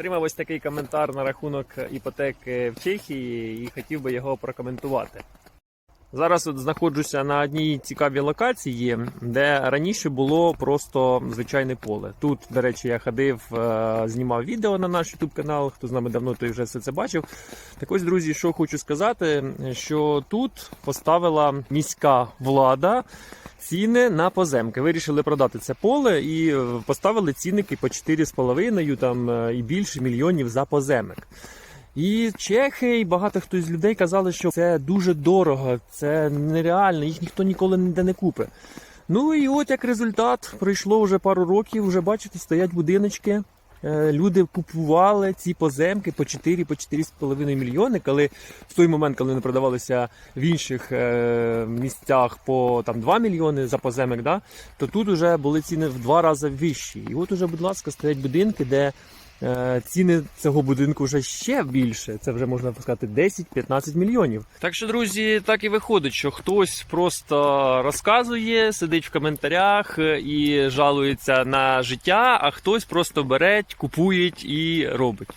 Отримав ось такий коментар на рахунок іпотеки в Чехії і хотів би його прокоментувати. Зараз от знаходжуся на одній цікавій локації, де раніше було просто звичайне поле. Тут, до речі, я ходив, е, знімав відео на наш YouTube канал. Хто з нами давно, той вже все це бачив. Так ось, друзі, що хочу сказати, що тут поставила міська влада ціни на поземки. Вирішили продати це поле і е, поставили цінники по 4,5 там е, і більше мільйонів за поземок. І чехи, і багато хто з людей казали, що це дуже дорого, це нереально, їх ніхто ніколи ніде не купить. Ну і от як результат, пройшло вже пару років, вже бачите, стоять будиночки. Е, Люди купували ці поземки по 4 по 4,5 мільйони, коли в той момент, коли вони продавалися в інших е, місцях по там 2 мільйони за поземок, да, то тут вже були ціни в два рази вищі. І от уже, будь ласка, стоять будинки, де Ціни цього будинку вже ще більше. Це вже можна сказати 10-15 мільйонів. Так що, друзі, так і виходить, що хтось просто розказує, сидить в коментарях е, і жалується на життя, а хтось просто бере, купує і робить.